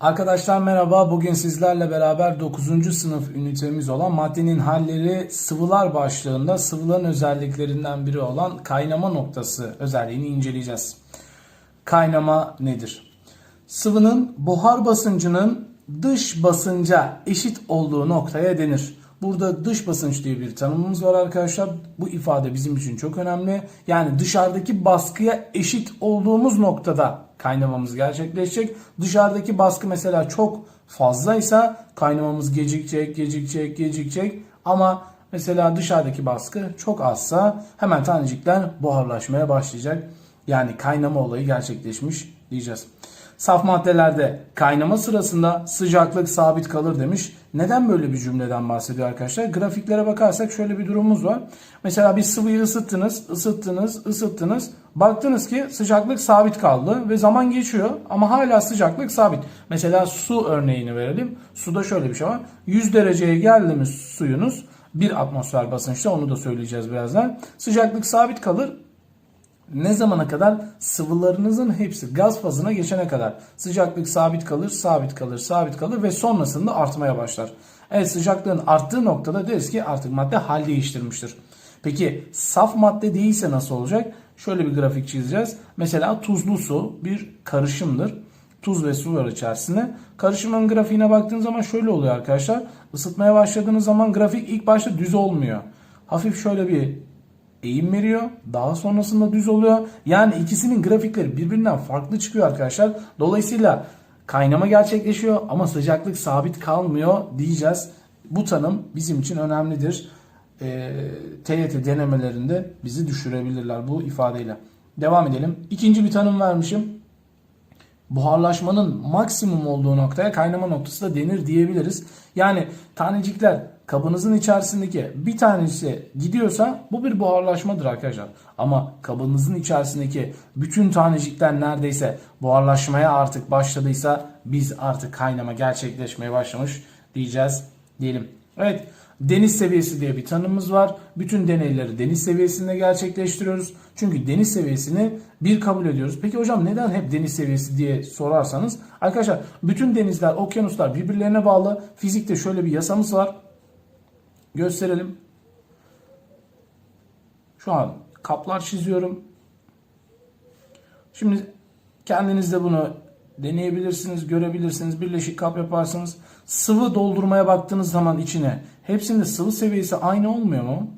Arkadaşlar merhaba. Bugün sizlerle beraber 9. sınıf ünitemiz olan maddenin halleri sıvılar başlığında sıvıların özelliklerinden biri olan kaynama noktası özelliğini inceleyeceğiz. Kaynama nedir? Sıvının buhar basıncının dış basınca eşit olduğu noktaya denir. Burada dış basınç diye bir tanımımız var arkadaşlar. Bu ifade bizim için çok önemli. Yani dışarıdaki baskıya eşit olduğumuz noktada kaynamamız gerçekleşecek. Dışarıdaki baskı mesela çok fazlaysa kaynamamız gecikecek, gecikecek, gecikecek. Ama mesela dışarıdaki baskı çok azsa hemen tanecikler buharlaşmaya başlayacak. Yani kaynama olayı gerçekleşmiş diyeceğiz. Saf maddelerde kaynama sırasında sıcaklık sabit kalır demiş. Neden böyle bir cümleden bahsediyor arkadaşlar? Grafiklere bakarsak şöyle bir durumumuz var. Mesela bir sıvıyı ısıttınız, ısıttınız, ısıttınız. Baktınız ki sıcaklık sabit kaldı ve zaman geçiyor ama hala sıcaklık sabit. Mesela su örneğini verelim. Suda şöyle bir şey var. 100 dereceye geldi mi suyunuz bir atmosfer basınçta onu da söyleyeceğiz birazdan. Sıcaklık sabit kalır ne zamana kadar? Sıvılarınızın hepsi gaz fazına geçene kadar. Sıcaklık sabit kalır, sabit kalır, sabit kalır ve sonrasında artmaya başlar. Evet sıcaklığın arttığı noktada deriz ki artık madde hal değiştirmiştir. Peki saf madde değilse nasıl olacak? Şöyle bir grafik çizeceğiz. Mesela tuzlu su bir karışımdır. Tuz ve su var içerisinde. Karışımın grafiğine baktığınız zaman şöyle oluyor arkadaşlar. Isıtmaya başladığınız zaman grafik ilk başta düz olmuyor. Hafif şöyle bir eğim veriyor. Daha sonrasında düz oluyor. Yani ikisinin grafikleri birbirinden farklı çıkıyor arkadaşlar. Dolayısıyla kaynama gerçekleşiyor ama sıcaklık sabit kalmıyor diyeceğiz. Bu tanım bizim için önemlidir. E, TYT denemelerinde bizi düşürebilirler bu ifadeyle. Devam edelim. İkinci bir tanım vermişim. Buharlaşmanın maksimum olduğu noktaya kaynama noktası da denir diyebiliriz. Yani tanecikler kabınızın içerisindeki bir tanesi gidiyorsa bu bir buharlaşmadır arkadaşlar. Ama kabınızın içerisindeki bütün tanecikler neredeyse buharlaşmaya artık başladıysa biz artık kaynama gerçekleşmeye başlamış diyeceğiz diyelim. Evet deniz seviyesi diye bir tanımımız var. Bütün deneyleri deniz seviyesinde gerçekleştiriyoruz. Çünkü deniz seviyesini bir kabul ediyoruz. Peki hocam neden hep deniz seviyesi diye sorarsanız. Arkadaşlar bütün denizler, okyanuslar birbirlerine bağlı. Fizikte şöyle bir yasamız var. Gösterelim. Şu an kaplar çiziyorum. Şimdi kendiniz de bunu deneyebilirsiniz, görebilirsiniz. Birleşik kap yaparsınız. Sıvı doldurmaya baktığınız zaman içine hepsinde sıvı seviyesi aynı olmuyor mu?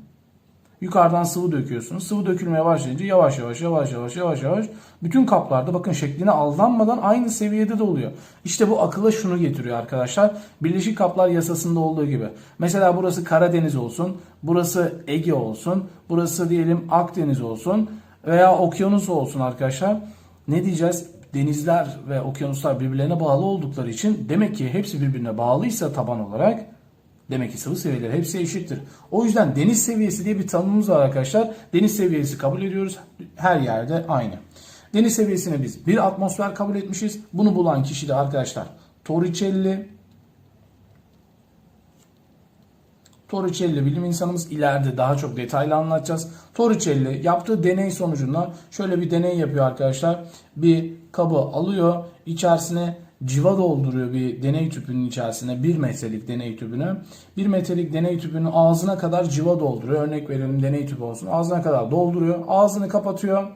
Yukarıdan sıvı döküyorsunuz. Sıvı dökülmeye başlayınca yavaş yavaş yavaş yavaş yavaş yavaş bütün kaplarda bakın şekline aldanmadan aynı seviyede de oluyor. İşte bu akıla şunu getiriyor arkadaşlar. Birleşik kaplar yasasında olduğu gibi. Mesela burası Karadeniz olsun, burası Ege olsun, burası diyelim Akdeniz olsun veya okyanus olsun arkadaşlar. Ne diyeceğiz? Denizler ve okyanuslar birbirlerine bağlı oldukları için demek ki hepsi birbirine bağlıysa taban olarak Demek ki sıvı seviyeleri hepsi eşittir. O yüzden deniz seviyesi diye bir tanımımız var arkadaşlar. Deniz seviyesi kabul ediyoruz. Her yerde aynı. Deniz seviyesini biz bir atmosfer kabul etmişiz. Bunu bulan kişi de arkadaşlar Torricelli. Torricelli bilim insanımız ileride daha çok detaylı anlatacağız. Torricelli yaptığı deney sonucunda şöyle bir deney yapıyor arkadaşlar. Bir kabı alıyor, içerisine civa dolduruyor bir deney tüpünün içerisine. Bir metrelik deney tüpünü. Bir metrelik deney tüpünün ağzına kadar civa dolduruyor. Örnek verelim deney tüpü olsun. Ağzına kadar dolduruyor. Ağzını kapatıyor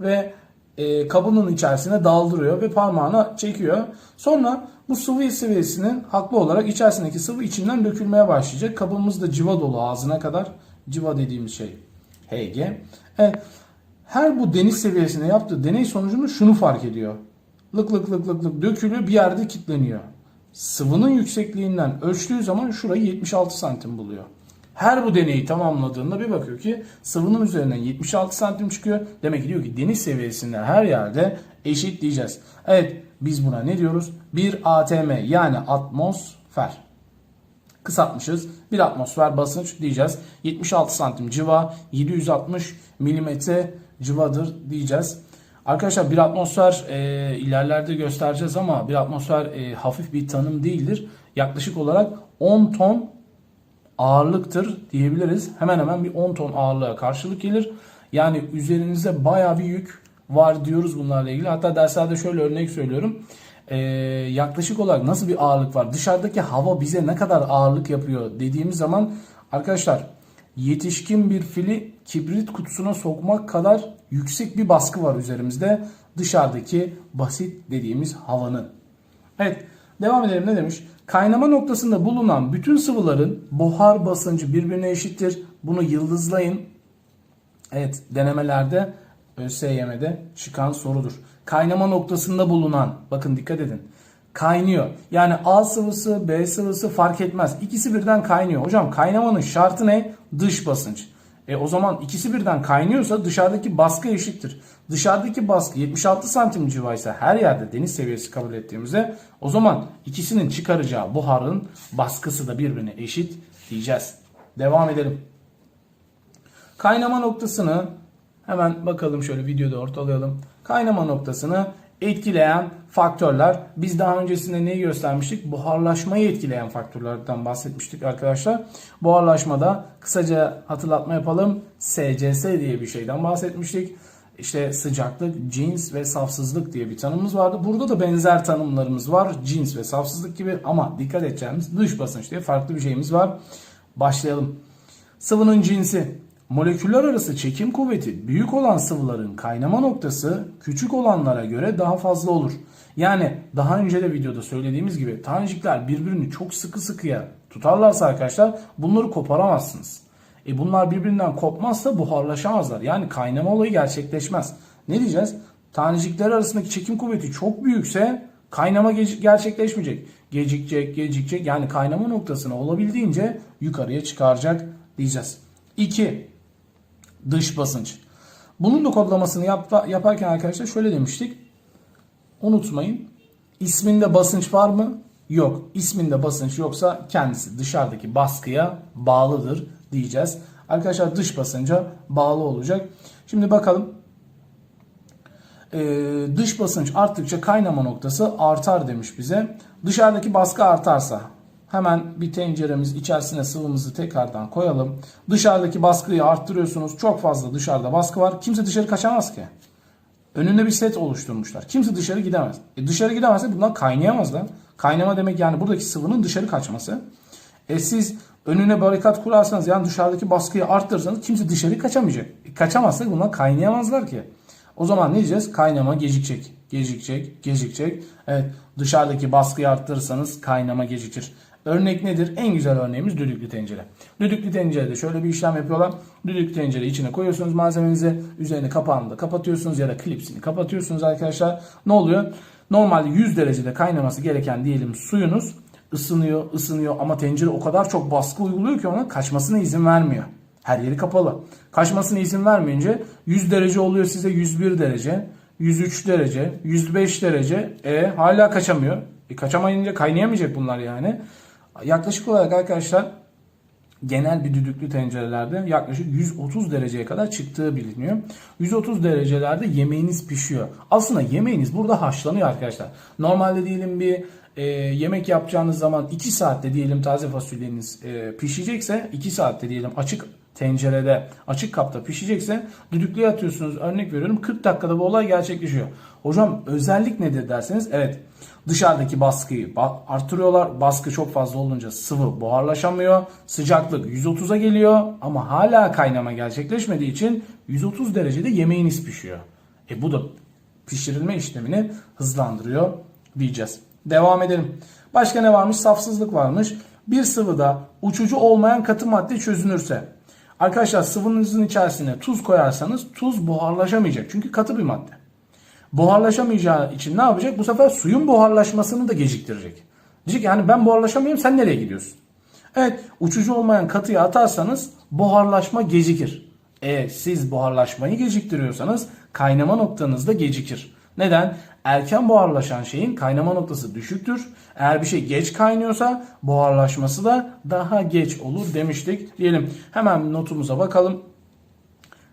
ve e, kabının içerisine daldırıyor ve parmağına çekiyor. Sonra bu sıvı seviyesinin haklı olarak içerisindeki sıvı içinden dökülmeye başlayacak. Kabımız da civa dolu ağzına kadar. Civa dediğimiz şey Hg. E, her bu deniz seviyesinde yaptığı deney sonucunda şunu fark ediyor lık lık lık lık lık dökülüyor bir yerde kilitleniyor. Sıvının yüksekliğinden ölçtüğü zaman şurayı 76 santim buluyor. Her bu deneyi tamamladığında bir bakıyor ki sıvının üzerinden 76 santim çıkıyor. Demek ki diyor ki deniz seviyesinde her yerde eşit diyeceğiz. Evet biz buna ne diyoruz? Bir ATM yani atmosfer. Kısaltmışız. Bir atmosfer basınç diyeceğiz. 76 santim civa 760 milimetre civadır diyeceğiz. Arkadaşlar bir atmosfer e, ilerlerde göstereceğiz ama bir atmosfer e, hafif bir tanım değildir. Yaklaşık olarak 10 ton ağırlıktır diyebiliriz. Hemen hemen bir 10 ton ağırlığa karşılık gelir. Yani üzerinizde baya bir yük var diyoruz bunlarla ilgili. Hatta derslerde şöyle örnek söylüyorum. Ee, yaklaşık olarak nasıl bir ağırlık var? Dışarıdaki hava bize ne kadar ağırlık yapıyor dediğimiz zaman arkadaşlar yetişkin bir fili kibrit kutusuna sokmak kadar yüksek bir baskı var üzerimizde dışarıdaki basit dediğimiz havanın. Evet devam edelim ne demiş? Kaynama noktasında bulunan bütün sıvıların buhar basıncı birbirine eşittir. Bunu yıldızlayın. Evet denemelerde ÖSYM'de çıkan sorudur. Kaynama noktasında bulunan bakın dikkat edin. Kaynıyor. Yani A sıvısı B sıvısı fark etmez. İkisi birden kaynıyor. Hocam kaynamanın şartı ne? Dış basınç. E o zaman ikisi birden kaynıyorsa dışarıdaki baskı eşittir. Dışarıdaki baskı 76 santim civarıysa her yerde deniz seviyesi kabul ettiğimizde o zaman ikisinin çıkaracağı buharın baskısı da birbirine eşit diyeceğiz. Devam edelim. Kaynama noktasını hemen bakalım şöyle videoda ortalayalım. Kaynama noktasını etkileyen faktörler. Biz daha öncesinde neyi göstermiştik? Buharlaşmayı etkileyen faktörlerden bahsetmiştik arkadaşlar. Buharlaşmada kısaca hatırlatma yapalım. SCS diye bir şeyden bahsetmiştik. İşte sıcaklık, cins ve safsızlık diye bir tanımımız vardı. Burada da benzer tanımlarımız var. Cins ve safsızlık gibi ama dikkat edeceğimiz dış basınç diye farklı bir şeyimiz var. Başlayalım. Sıvının cinsi. Moleküller arası çekim kuvveti büyük olan sıvıların kaynama noktası küçük olanlara göre daha fazla olur. Yani daha önce de videoda söylediğimiz gibi tanecikler birbirini çok sıkı sıkıya tutarlarsa arkadaşlar bunları koparamazsınız. E bunlar birbirinden kopmazsa buharlaşamazlar. Yani kaynama olayı gerçekleşmez. Ne diyeceğiz? Tanecikler arasındaki çekim kuvveti çok büyükse kaynama ge- gerçekleşmeyecek. Gecikecek, gecikecek. Yani kaynama noktasını olabildiğince yukarıya çıkaracak diyeceğiz. 2. Dış basınç. Bunun da kodlamasını yap- yaparken arkadaşlar şöyle demiştik. Unutmayın. İsminde basınç var mı? Yok. İsminde basınç yoksa kendisi dışarıdaki baskıya bağlıdır diyeceğiz. Arkadaşlar dış basınca bağlı olacak. Şimdi bakalım. Ee, dış basınç arttıkça kaynama noktası artar demiş bize. Dışarıdaki baskı artarsa hemen bir tenceremiz içerisine sıvımızı tekrardan koyalım. Dışarıdaki baskıyı arttırıyorsunuz. Çok fazla dışarıda baskı var. Kimse dışarı kaçamaz ki. Önünde bir set oluşturmuşlar. Kimse dışarı gidemez. E dışarı gidemezse bunlar kaynayamazlar. Kaynama demek yani buradaki sıvının dışarı kaçması. E siz önüne barikat kurarsanız yani dışarıdaki baskıyı arttırırsanız kimse dışarı kaçamayacak. E kaçamazsa bunlar kaynayamazlar ki. O zaman ne diyeceğiz? Kaynama gecikecek. Gecikecek, gecikecek. Evet dışarıdaki baskıyı arttırırsanız kaynama gecikir. Örnek nedir? En güzel örneğimiz düdüklü tencere. Düdüklü tencerede şöyle bir işlem yapıyorlar. Düdüklü tencereyi içine koyuyorsunuz malzemenizi. Üzerine kapağını da kapatıyorsunuz ya da klipsini kapatıyorsunuz arkadaşlar. Ne oluyor? Normalde 100 derecede kaynaması gereken diyelim suyunuz ısınıyor, ısınıyor ama tencere o kadar çok baskı uyguluyor ki ona kaçmasına izin vermiyor. Her yeri kapalı. Kaçmasına izin vermeyince 100 derece oluyor size 101 derece, 103 derece, 105 derece. E hala kaçamıyor. E kaçamayınca kaynayamayacak bunlar yani. Yaklaşık olarak arkadaşlar genel bir düdüklü tencerelerde yaklaşık 130 dereceye kadar çıktığı biliniyor. 130 derecelerde yemeğiniz pişiyor. Aslında yemeğiniz burada haşlanıyor arkadaşlar. Normalde diyelim bir e, yemek yapacağınız zaman 2 saatte diyelim taze fasulyeniz e, pişecekse 2 saatte diyelim açık tencerede açık kapta pişecekse düdüklüye atıyorsunuz örnek veriyorum 40 dakikada bu olay gerçekleşiyor. Hocam özellik nedir derseniz evet dışarıdaki baskıyı artırıyorlar. Baskı çok fazla olunca sıvı buharlaşamıyor. Sıcaklık 130'a geliyor ama hala kaynama gerçekleşmediği için 130 derecede yemeğiniz pişiyor. E bu da pişirilme işlemini hızlandırıyor diyeceğiz. Devam edelim. Başka ne varmış? Safsızlık varmış. Bir sıvıda uçucu olmayan katı madde çözünürse Arkadaşlar sıvınızın içerisine tuz koyarsanız tuz buharlaşamayacak. Çünkü katı bir madde. Buharlaşamayacağı için ne yapacak? Bu sefer suyun buharlaşmasını da geciktirecek. Diyecek yani ben buharlaşamıyorum sen nereye gidiyorsun? Evet uçucu olmayan katıya atarsanız buharlaşma gecikir. E siz buharlaşmayı geciktiriyorsanız kaynama noktanız da gecikir. Neden? Erken buharlaşan şeyin kaynama noktası düşüktür. Eğer bir şey geç kaynıyorsa buharlaşması da daha geç olur demiştik. Diyelim hemen notumuza bakalım.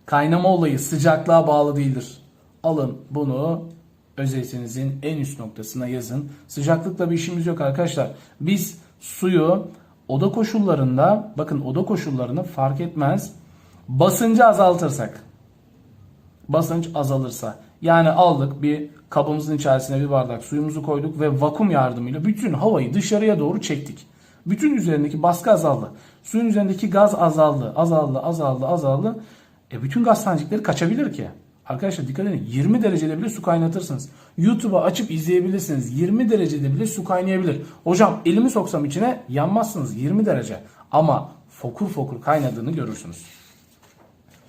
Kaynama olayı sıcaklığa bağlı değildir. Alın bunu özetinizin en üst noktasına yazın. Sıcaklıkla bir işimiz yok arkadaşlar. Biz suyu oda koşullarında bakın oda koşullarını fark etmez basıncı azaltırsak basınç azalırsa Yani aldık bir kabımızın içerisine bir bardak suyumuzu koyduk ve vakum yardımıyla bütün havayı dışarıya doğru çektik. Bütün üzerindeki baskı azaldı. Suyun üzerindeki gaz azaldı, azaldı, azaldı, azaldı. E bütün gaz tanecikleri kaçabilir ki. Arkadaşlar dikkat edin 20 derecede bile su kaynatırsınız. YouTube'a açıp izleyebilirsiniz. 20 derecede bile su kaynayabilir. Hocam elimi soksam içine yanmazsınız 20 derece. Ama fokur fokur kaynadığını görürsünüz.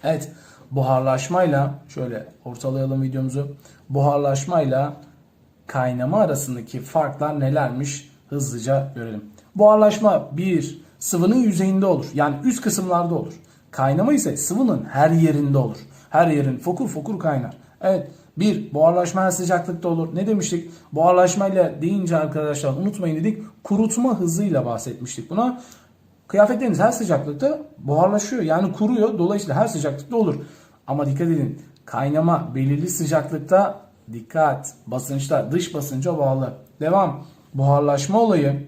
Evet buharlaşmayla şöyle ortalayalım videomuzu. Buharlaşmayla kaynama arasındaki farklar nelermiş hızlıca görelim. Buharlaşma bir sıvının yüzeyinde olur. Yani üst kısımlarda olur. Kaynama ise sıvının her yerinde olur. Her yerin fokur fokur kaynar. Evet bir buharlaşma her sıcaklıkta olur. Ne demiştik? Buharlaşmayla deyince arkadaşlar unutmayın dedik. Kurutma hızıyla bahsetmiştik buna. Kıyafetleriniz her sıcaklıkta buharlaşıyor. Yani kuruyor. Dolayısıyla her sıcaklıkta olur. Ama dikkat edin. Kaynama belirli sıcaklıkta dikkat. Basınçta dış basınca bağlı. Devam. Buharlaşma olayı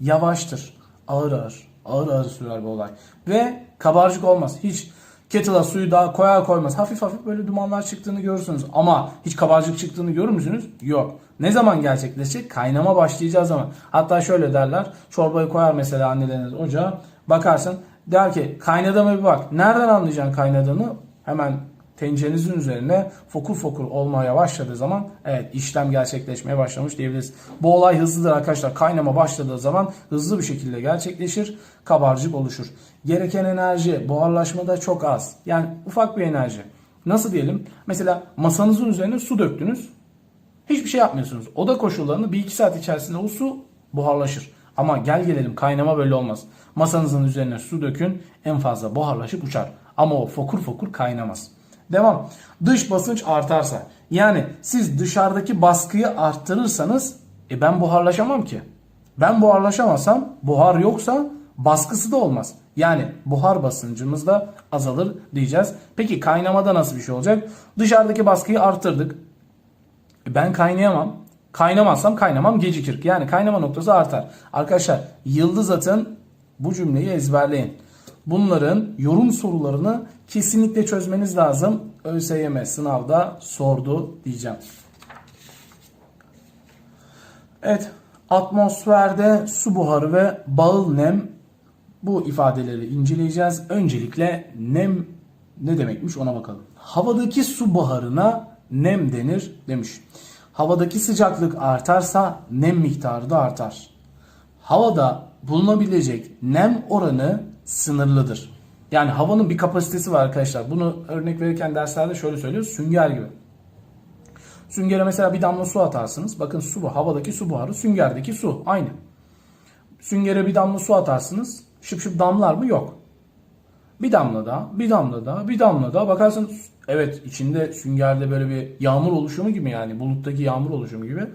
yavaştır. Ağır ağır. Ağır ağır sürer bu olay. Ve kabarcık olmaz. Hiç kettle'a suyu daha koyar koymaz. Hafif hafif böyle dumanlar çıktığını görürsünüz. Ama hiç kabarcık çıktığını görür müsünüz? Yok. Ne zaman gerçekleşecek? Kaynama başlayacağı zaman. Hatta şöyle derler. Çorbayı koyar mesela anneleriniz ocağa. Bakarsın. Der ki kaynadı mı bir bak. Nereden anlayacaksın kaynadığını? Hemen tencerenizin üzerine fokur fokur olmaya başladığı zaman evet işlem gerçekleşmeye başlamış diyebiliriz. Bu olay hızlıdır arkadaşlar. Kaynama başladığı zaman hızlı bir şekilde gerçekleşir. Kabarcık oluşur. Gereken enerji buharlaşmada çok az. Yani ufak bir enerji. Nasıl diyelim? Mesela masanızın üzerine su döktünüz. Hiçbir şey yapmıyorsunuz. Oda koşullarında 1-2 saat içerisinde o su buharlaşır. Ama gel gelelim kaynama böyle olmaz. Masanızın üzerine su dökün en fazla buharlaşıp uçar. Ama o fokur fokur kaynamaz. Devam. Dış basınç artarsa. Yani siz dışarıdaki baskıyı arttırırsanız e ben buharlaşamam ki. Ben buharlaşamazsam buhar yoksa baskısı da olmaz. Yani buhar basıncımız da azalır diyeceğiz. Peki kaynamada nasıl bir şey olacak? Dışarıdaki baskıyı arttırdık. E ben kaynayamam. Kaynamazsam kaynamam gecikir. Yani kaynama noktası artar. Arkadaşlar yıldız atın bu cümleyi ezberleyin. Bunların yorum sorularını kesinlikle çözmeniz lazım. ÖSYM sınavda sordu diyeceğim. Evet, atmosferde su buharı ve bağıl nem bu ifadeleri inceleyeceğiz. Öncelikle nem ne demekmiş ona bakalım. Havadaki su buharına nem denir demiş. Havadaki sıcaklık artarsa nem miktarı da artar. Havada bulunabilecek nem oranı sınırlıdır. Yani havanın bir kapasitesi var arkadaşlar. Bunu örnek verirken derslerde şöyle söylüyoruz. Sünger gibi. Süngere mesela bir damla su atarsınız. Bakın su bu. Havadaki su buharı. Süngerdeki su. Aynı. Süngere bir damla su atarsınız. Şıp şıp damlar mı? Yok. Bir damla daha, bir damla daha, bir damla daha. Bakarsınız evet içinde süngerde böyle bir yağmur oluşumu gibi yani buluttaki yağmur oluşumu gibi.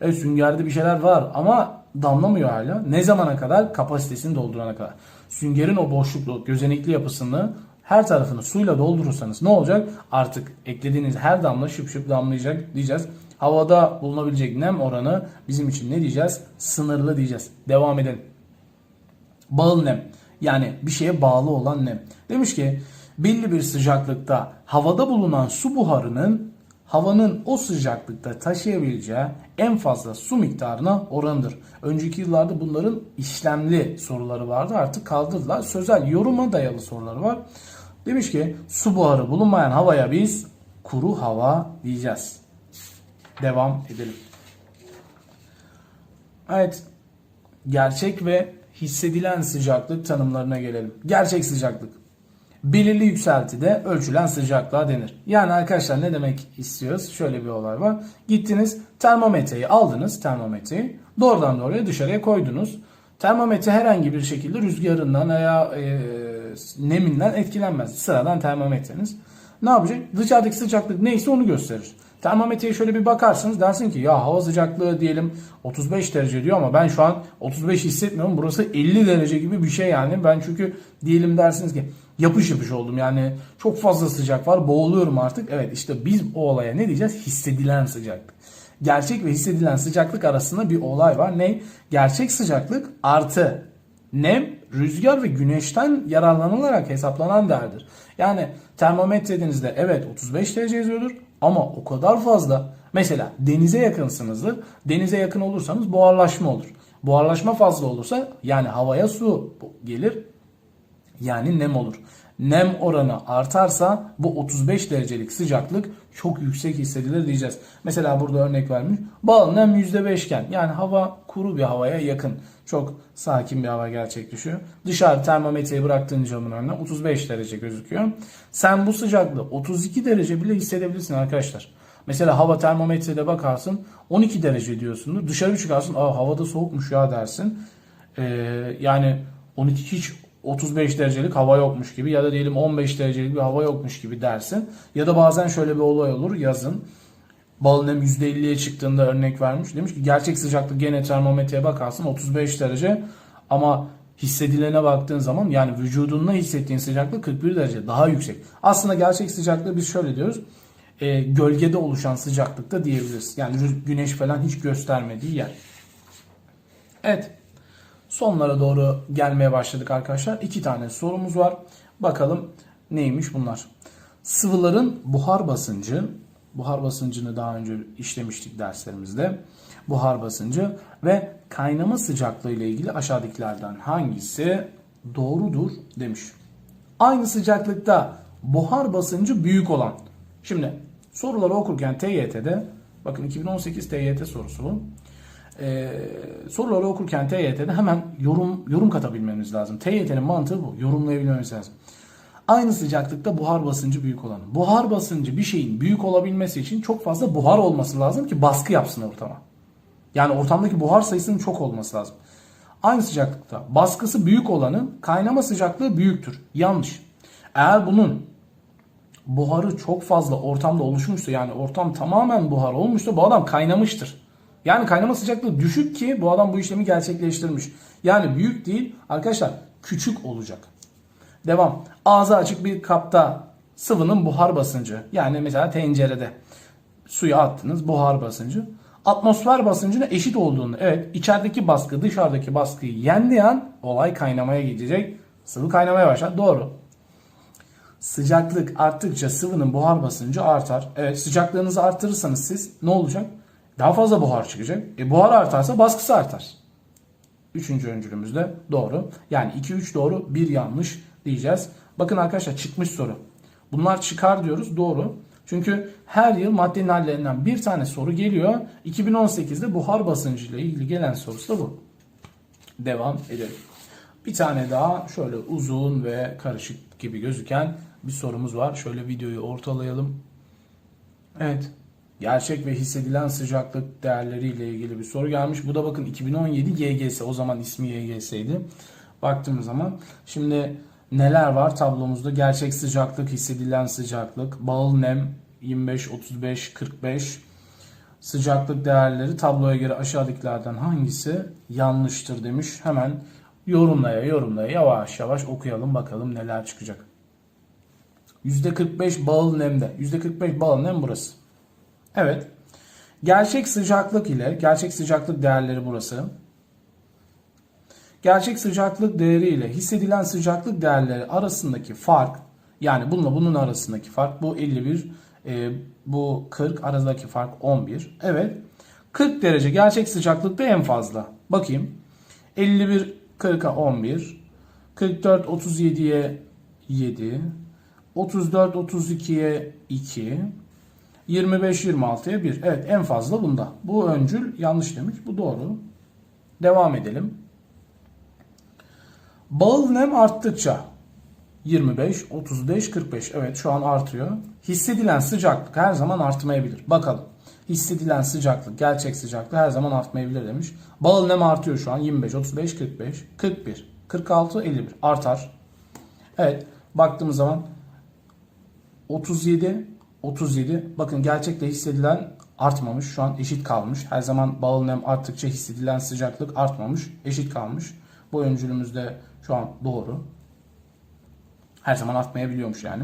Evet süngerde bir şeyler var ama damlamıyor hala. Ne zamana kadar? Kapasitesini doldurana kadar. Süngerin o boşluklu, gözenekli yapısını her tarafını suyla doldurursanız ne olacak? Artık eklediğiniz her damla şıp şıp damlayacak diyeceğiz. Havada bulunabilecek nem oranı bizim için ne diyeceğiz? Sınırlı diyeceğiz. Devam edelim. Bağıl nem. Yani bir şeye bağlı olan nem. Demiş ki belli bir sıcaklıkta havada bulunan su buharının havanın o sıcaklıkta taşıyabileceği en fazla su miktarına oranıdır. Önceki yıllarda bunların işlemli soruları vardı artık kaldırdılar. Sözel yoruma dayalı soruları var. Demiş ki su buharı bulunmayan havaya biz kuru hava diyeceğiz. Devam edelim. Evet. Gerçek ve hissedilen sıcaklık tanımlarına gelelim. Gerçek sıcaklık. Belirli yükseltide ölçülen sıcaklığa denir. Yani arkadaşlar ne demek istiyoruz? Şöyle bir olay var. Gittiniz termometreyi aldınız termometreyi. Doğrudan doğruya dışarıya koydunuz. Termometre herhangi bir şekilde rüzgarından veya e, neminden etkilenmez. Sıradan termometreniz. Ne yapacak? Dışarıdaki sıcaklık neyse onu gösterir. Termometreye şöyle bir bakarsınız dersin ki ya hava sıcaklığı diyelim 35 derece diyor ama ben şu an 35 hissetmiyorum. Burası 50 derece gibi bir şey yani. Ben çünkü diyelim dersiniz ki yapış yapış oldum yani çok fazla sıcak var boğuluyorum artık. Evet işte biz o olaya ne diyeceğiz? Hissedilen sıcaklık. Gerçek ve hissedilen sıcaklık arasında bir olay var. Ne? Gerçek sıcaklık artı nem, rüzgar ve güneşten yararlanılarak hesaplanan değerdir. Yani termometrenizde evet 35 derece yazıyordur Ama o kadar fazla. Mesela denize yakınsınızdır. Denize yakın olursanız buharlaşma olur. Buharlaşma fazla olursa yani havaya su gelir. Yani nem olur. Nem oranı artarsa bu 35 derecelik sıcaklık çok yüksek hissedilir diyeceğiz. Mesela burada örnek vermiş. Bal nem %5 iken yani hava kuru bir havaya yakın. Çok sakin bir hava gerçekleşiyor. Dışarı termometreyi bıraktığın camın önüne 35 derece gözüküyor. Sen bu sıcaklığı 32 derece bile hissedebilirsin arkadaşlar. Mesela hava termometrede bakarsın 12 derece diyorsundur. Dışarı çıkarsın Aa, havada soğukmuş ya dersin. Ee, yani 12 hiç 35 derecelik hava yokmuş gibi ya da diyelim 15 derecelik bir hava yokmuş gibi dersin. Ya da bazen şöyle bir olay olur yazın. Bal nem %50'ye çıktığında örnek vermiş. Demiş ki gerçek sıcaklık gene termometreye bakarsın 35 derece ama hissedilene baktığın zaman yani vücudunda hissettiğin sıcaklık 41 derece daha yüksek. Aslında gerçek sıcaklığı biz şöyle diyoruz. E, gölgede oluşan sıcaklıkta diyebiliriz. Yani güneş falan hiç göstermediği yer. Evet. Sonlara doğru gelmeye başladık arkadaşlar. İki tane sorumuz var. Bakalım neymiş bunlar. Sıvıların buhar basıncı, buhar basıncını daha önce işlemiştik derslerimizde. Buhar basıncı ve kaynama sıcaklığı ile ilgili aşağıdakilerden hangisi doğrudur demiş. Aynı sıcaklıkta buhar basıncı büyük olan. Şimdi soruları okurken TYT'de bakın 2018 TYT sorusu bu e, soruları okurken TYT'de hemen yorum yorum katabilmemiz lazım. TYT'nin mantığı bu. Yorumlayabilmemiz lazım. Aynı sıcaklıkta buhar basıncı büyük olan. Buhar basıncı bir şeyin büyük olabilmesi için çok fazla buhar olması lazım ki baskı yapsın ortama. Yani ortamdaki buhar sayısının çok olması lazım. Aynı sıcaklıkta baskısı büyük olanın kaynama sıcaklığı büyüktür. Yanlış. Eğer bunun buharı çok fazla ortamda oluşmuşsa yani ortam tamamen buhar olmuşsa bu adam kaynamıştır. Yani kaynama sıcaklığı düşük ki bu adam bu işlemi gerçekleştirmiş. Yani büyük değil arkadaşlar küçük olacak. Devam. Ağzı açık bir kapta sıvının buhar basıncı. Yani mesela tencerede suya attınız buhar basıncı. Atmosfer basıncına eşit olduğunu. Evet içerideki baskı dışarıdaki baskıyı yendiği an olay kaynamaya gidecek. Sıvı kaynamaya başlar. Doğru. Sıcaklık arttıkça sıvının buhar basıncı artar. Evet sıcaklığınızı artırırsanız siz ne olacak? Daha fazla buhar çıkacak. E buhar artarsa baskısı artar. Üçüncü öncülümüz de doğru. Yani 2-3 doğru, 1 yanlış diyeceğiz. Bakın arkadaşlar çıkmış soru. Bunlar çıkar diyoruz doğru. Çünkü her yıl maddenin hallerinden bir tane soru geliyor. 2018'de buhar basıncı ile ilgili gelen sorusu da bu. Devam edelim. Bir tane daha şöyle uzun ve karışık gibi gözüken bir sorumuz var. Şöyle videoyu ortalayalım. Evet. Gerçek ve hissedilen sıcaklık değerleri ile ilgili bir soru gelmiş. Bu da bakın 2017 YGS. O zaman ismi YGS'ydi. Baktığımız zaman şimdi neler var tablomuzda? Gerçek sıcaklık, hissedilen sıcaklık, bağıl nem 25, 35, 45 sıcaklık değerleri tabloya göre aşağıdakilerden hangisi yanlıştır demiş. Hemen yorumlaya yorumlaya yavaş yavaş okuyalım bakalım neler çıkacak. %45 bağıl nemde. %45 bağıl nem burası. Evet. Gerçek sıcaklık ile gerçek sıcaklık değerleri burası. Gerçek sıcaklık değeri ile hissedilen sıcaklık değerleri arasındaki fark yani bununla bunun arasındaki fark bu 51 e, bu 40 aradaki fark 11. Evet. 40 derece gerçek sıcaklıkta en fazla. Bakayım. 51 40'a 11. 44 37'ye 7. 34 32'ye 2. 25-26'ya 1. Evet en fazla bunda. Bu öncül yanlış demiş. Bu doğru. Devam edelim. Bağıl nem arttıkça 25, 35, 45. Evet şu an artıyor. Hissedilen sıcaklık her zaman artmayabilir. Bakalım. Hissedilen sıcaklık, gerçek sıcaklık her zaman artmayabilir demiş. Bağıl nem artıyor şu an 25, 35, 45, 41, 46, 51 artar. Evet baktığımız zaman 37, 37. Bakın gerçekte hissedilen artmamış. Şu an eşit kalmış. Her zaman bağıl nem arttıkça hissedilen sıcaklık artmamış. Eşit kalmış. Bu öncülümüz de şu an doğru. Her zaman artmayabiliyormuş yani.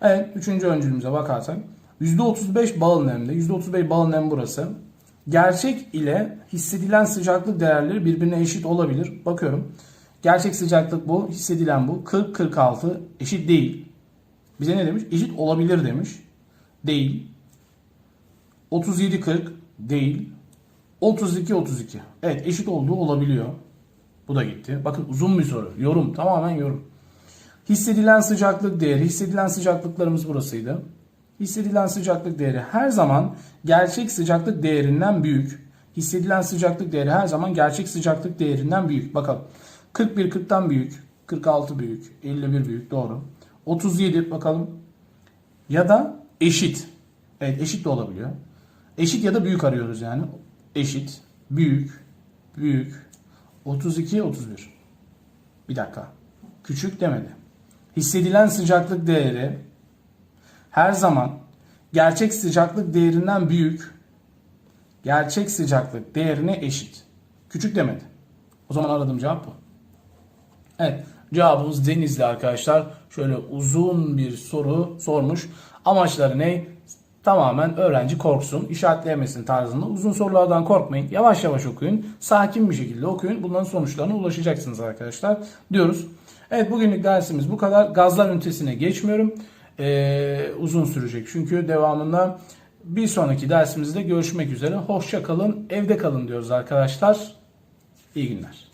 Evet. Üçüncü öncülümüze bakarsak. %35 bağıl nemde. %35 bağıl nem burası. Gerçek ile hissedilen sıcaklık değerleri birbirine eşit olabilir. Bakıyorum. Gerçek sıcaklık bu. Hissedilen bu. 40-46 eşit değil. Bize ne demiş? Eşit olabilir demiş değil. 37-40 değil. 32-32. Evet eşit olduğu olabiliyor. Bu da gitti. Bakın uzun bir soru. Yorum. Tamamen yorum. Hissedilen sıcaklık değeri. Hissedilen sıcaklıklarımız burasıydı. Hissedilen sıcaklık değeri her zaman gerçek sıcaklık değerinden büyük. Hissedilen sıcaklık değeri her zaman gerçek sıcaklık değerinden büyük. Bakalım. 41 40'tan büyük. 46 büyük. 51 büyük. Doğru. 37 bakalım. Ya da eşit. Evet eşit de olabiliyor. Eşit ya da büyük arıyoruz yani. Eşit, büyük, büyük. 32, 31. Bir dakika. Küçük demedi. Hissedilen sıcaklık değeri her zaman gerçek sıcaklık değerinden büyük. Gerçek sıcaklık değerine eşit. Küçük demedi. O zaman aradığım cevap bu. Evet cevabımız Denizli arkadaşlar. Şöyle uzun bir soru sormuş. Amaçları ne? Tamamen öğrenci korksun, işaretleyemesin tarzında. Uzun sorulardan korkmayın. Yavaş yavaş okuyun. Sakin bir şekilde okuyun. Bunların sonuçlarına ulaşacaksınız arkadaşlar diyoruz. Evet bugünlük dersimiz bu kadar. Gazlar ünitesine geçmiyorum. Ee, uzun sürecek çünkü devamında bir sonraki dersimizde görüşmek üzere. Hoşça kalın, evde kalın diyoruz arkadaşlar. İyi günler.